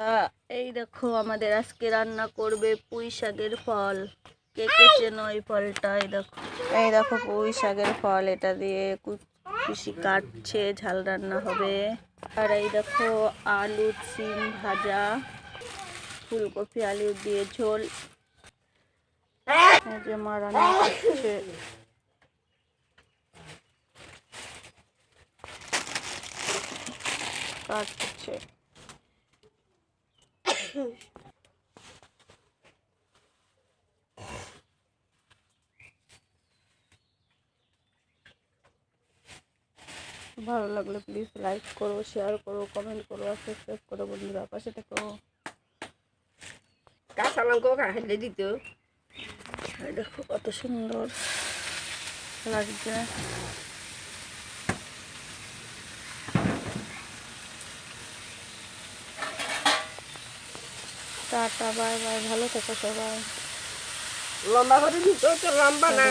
তা এই দেখো আমাদের আজকে রান্না করবে পুঁই শাকের ফল। কে কে চেনো এই ফলটা এই দেখো। এই দেখো পুঁই শাকের ফল এটা দিয়ে কুচি কাটছে ঝাল রান্না হবে। আর এই দেখো আলু সিম ভাজা ফুলকপি আলু দিয়ে ঝোল। যে মা রান্না করছে। কাটছে। ভালো লাগলে প্লিজ লাইক করো শেয়ার করো কমেন্ট করো আর সাবস্ক্রাইব করো বন্ধুরা পাশে থেকো। কাঁচা লঙ্কা খাইলে দিত। দেখো কত সুন্দর। লাগছে। টাটা বাই বাই ভালো থেকো সবাই লম্বা করে নিতে তো লম্বা না।